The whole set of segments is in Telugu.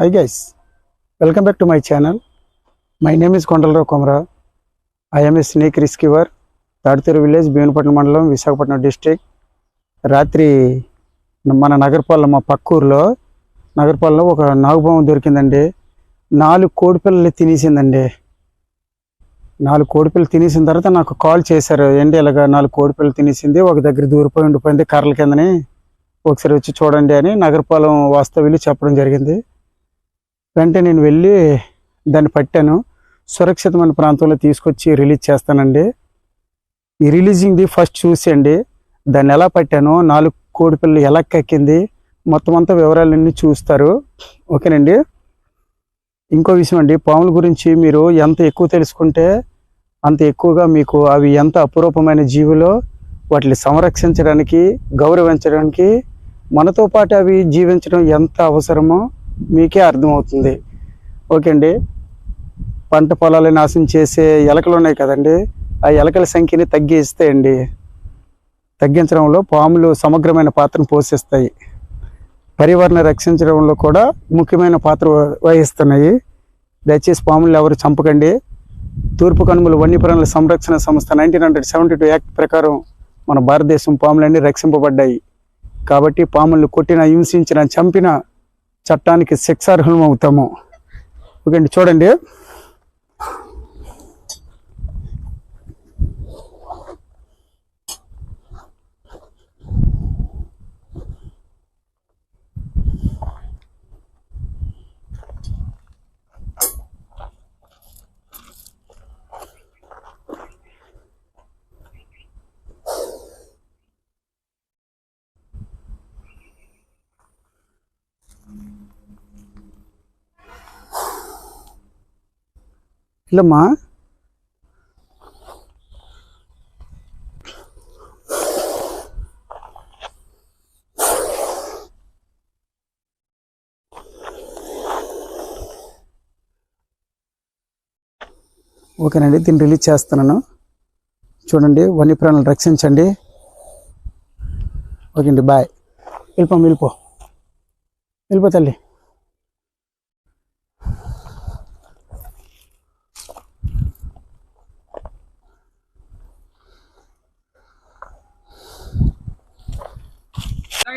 Hi guys welcome back to my channel my name is Kondalarao Komara I'm as snake rescuer Taditeru village Bhimanapatnam మండలం విశాఖపట్నం డిస్ట్రిక్ట్ రాత్రి మన నగరపాలెం మా పక్క ఊర్లో నగరపాలెంలో ఒక నాగుపాము దొరికిందండి. నాలుగు కోడిపిల్లలు తినేసిందండి. నాలుగు కోడిపిల్లలు తినేసిన తర్వాత నాకు కాల్ చేశారు. ఏంటి ఇలాగ నాలుగు కోడిపిల్లలు తినేసింది? ఒక దగ్గర దూరిపోయి ఉండిపోయింది కర్రల కిందని. ఒకసారి వచ్చి చూడండి అని నగరపాలెం వాస్తవ్యులు చెప్పడం జరిగింది. వెంటనే నేను వెళ్ళి దాన్ని పట్టాను. సురక్షితమైన ప్రాంతంలో తీసుకొచ్చి రిలీజ్ చేస్తానండి. ఈ రిలీజింగ్ది ఫస్ట్ చూసేయండి. దాన్ని ఎలా పట్టానో? నాలుగు కోడి పిల్లలు ఎలా కక్కింది? మొత్తం అంతా వివరాలన్నీ చూస్తారు. ఓకేనండి? ఇంకో విషయం అండి పాముల గురించి మీరు ఎంత ఎక్కువ తెలుసుకుంటే అంత ఎక్కువగా మీకు అవి ఎంత అపురూపమైన జీవులో వాటిని సంరక్షించడానికి గౌరవించడానికి మనతో పాటు అవి జీవించడం ఎంత అవసరమో మీకే అర్థమవుతుంది. ఓకే అండి. పంట పొలాలు నాశనం చేసే ఎలకలు ఉన్నాయి కదండి. ఆ ఎలకల సంఖ్యని తగ్గిస్తాయండి తగ్గించడంలో పాములు సమగ్రమైన పాత్రను పోషిస్తాయి. పర్యావరణ రక్షించడంలో కూడా ముఖ్యమైన పాత్ర వహిస్తున్నాయి. దయచేసి పాములు ఎవరు చంపకండి. తూర్పు కనుమల వన్యప్రాణుల సంరక్షణ సంస్థ nineteen hundred seventy two act ప్రకారం మన భారతదేశం పాములన్నీ రక్షింపబడ్డాయి. కాబట్టి పాములను కొట్టిన హింసించిన చంపిన చట్టానికి శిక్షార్హులం అవుతాము ఓకే అండి చూడండి. ఇల్లమ్మా ఓకేనండి దీన్ని రిలీజ్ చేస్తున్నాను చూడండి వన్యప్రాణులు రక్షించండి. ఓకే అండి బాయ్ వెళ్ళిపో వెళ్ళిపో. వెళ్ళిపో తల్లి.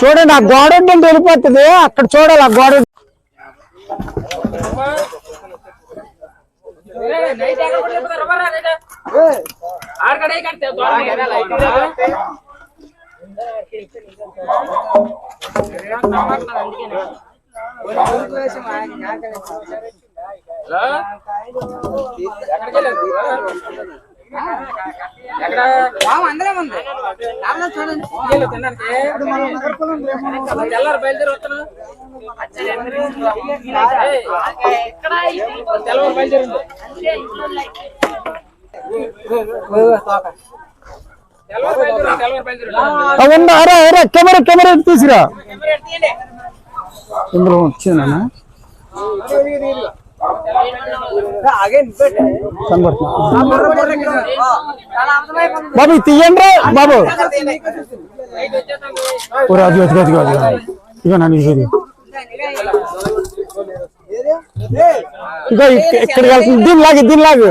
చూడండి ఆ గోడ ఉంటుంది వెళ్ళిపోతుంది. అక్కడ చూడాలి ఆ గోడ అందరం ఉంది. చూడండి. తెల్లారు బయలుదేరి తెల్లవారు బయలుదేరి అరే అరే కెమెరా కెమెరా తీసిరా ఇందులో వచ్చిందన్నా బాబు తీయండి బాబు. ఓ అది అది అది అది ఇక నన్ను ఇది. ఇక ఇక్కడ దీని లాగు దీని లాగు.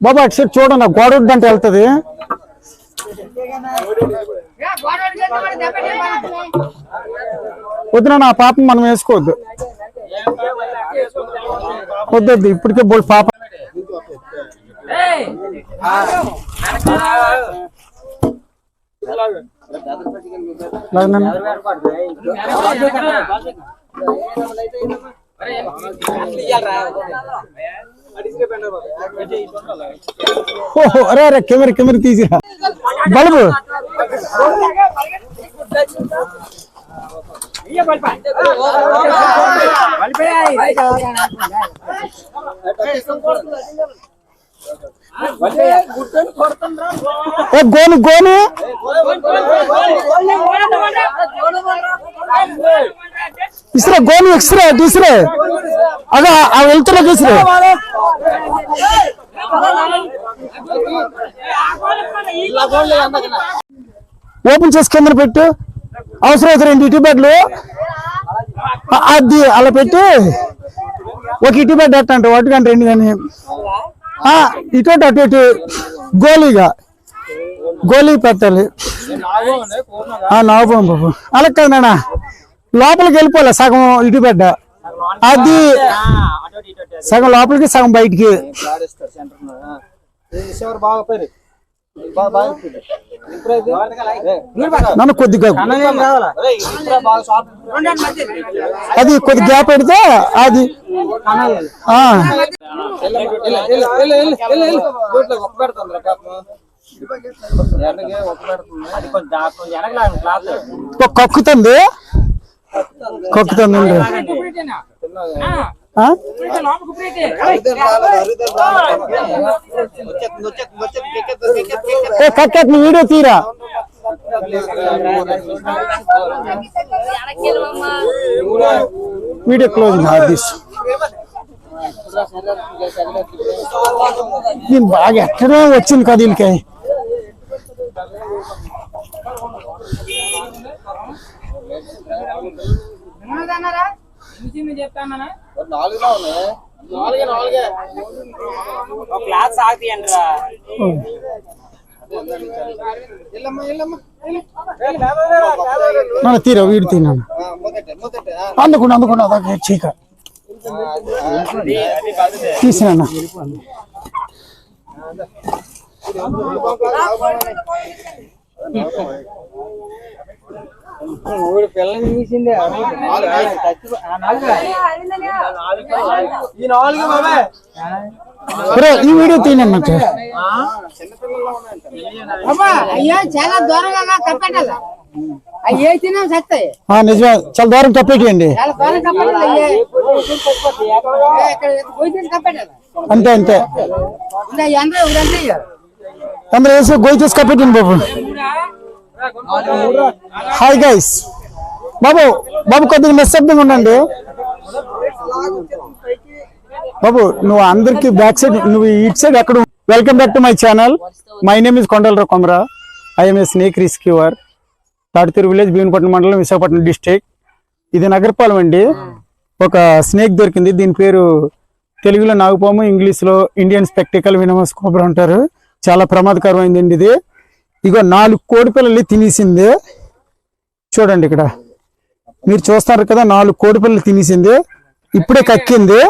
బాబా అటు సైడ్ చూడండి గోడ అంటే వెళ్తుంది. వద్దున నా పాపం మనం వేసుకోవద్దు. వద్దొద్దు ఇప్పటికే బోల్ పాప. ఏయ్! లేదు నాన్న. ఓహో అరే అరే కెమెరా కెమెరా తీసిరా బల్బు ఏ గోను గోను. ఇస్రే గోను ఎక్స్రే డిస్రే అదే ఆ వెళ్తున్న ఇసురా ఓపెన్ చేసి కింద పెట్టు. అవసరం అయితే రెండు ఇటు బెడ్లు. అది అలా పెట్టి. ఒక ఇటు బెడ్ ఎట్టంట ఒకటి కానీ రెండు కానీ. ఇటు అటు ఇటు గోలీగా గోలీ పెట్టాలి. ఆ, బాబు. అలా లోపలికి వెళ్ళిపోలే సగం ఇటు పెట్ట. అది సగం లోపలికి సగం బయటికి. నన్ను కొద్దిగా అది కొద్ది గ్యాప్ పెడితే అది కక్కుతుంది. కక్కుతుంది. ఉండు. ఆ? ఏ కక్కెట్ నీ వీడియో తీరా వీడియో క్లోజ్ హార్దిస్ దీని బాగా ఎక్కడో వచ్చింది క్లాస్ ఆగియండి రా మన తీరా వీడు తిన్నాను అందుకుండా అందుకుండా అదాక చీక. తీసినా పిల్లల్ని తీసిందే. ఈ నాలుగు బాబే ఈ వీడియో తీనన్నట్టు అయ్యో చాలా దూరంగా కప్పెట్టాలి నిజమే. చాలా దూరం కప్పెట్టాలి అంతే అంతే. అందరూ వేసి గోయి చేసి కప్పెట్టింది బాబు. హాయ్ గైస్ బాబు బాబు కొద్దిగా నిశ్శబ్దంగా ఉండండి. బాబు నువ్వు అందరికి బ్యాక్ సైడ్ నువ్వు ఇటు సైడ్ ఎక్కడ welcome back to my channel my name is Kondalarao Komara I'm a snake rescuer Taditooru village Bheemapatnam మండలం విశాఖపట్నం డిస్ట్రిక్ట్ ఇది నగరపాలెం అండి. ఒక స్నేక్ దొరికింది. దీని పేరు తెలుగులో నాగుపాము ఇంగ్లీష్లో ఇండియన్ స్పెక్టికల్ వినమస్ కోబ్రా అంటారు. చాలా ప్రమాదకరమైందండి ఇది. ఇగో నాలుగు కోడి పిల్లలు తినేసింది. చూడండి ఇక్కడ. మీరు చూస్తారు కదా నాలుగు కోడి పిల్లలు తినేసింది. ఇప్పుడే కక్కింది.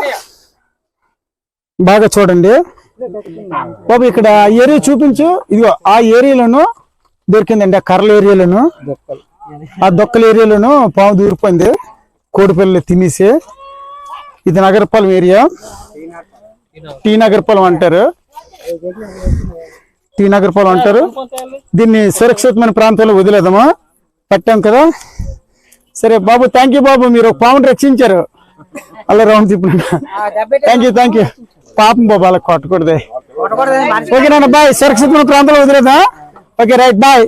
బాగా చూడండి. బాబు ఇక్కడ ఆ ఏరియా చూపించు. ఇదిగో ఆ ఏరియాలోను దొరికిందండి ఆ కర్రల ఏరియాలోను. ఆ దొక్కల ఏరియాలోను పాము దూరిపోయింది. కోడి పిల్లలు తినేసి. ఇది నగరపాలెం ఏరియా. టీ నగరపాలెం అంటారు. టీ నగరపాలెం అంటారు. దీన్ని సురక్షితమైన ప్రాంతంలో వదిలేదామా పట్టాం కదా? సరే బాబు థ్యాంక్ యూ బాబు. మీరు ఒక పాముని రక్షించారు. అలా రౌండ్ తిప్పిన థ్యాంక్ యూ థ్యాంక్ యూ పాపం బాబు అలా కొట్టకూడదే ఓకేనా బాయ్. సురక్షితమైన ప్రాంతంలో వదిలేదా ఓకే రైట్ బాయ్.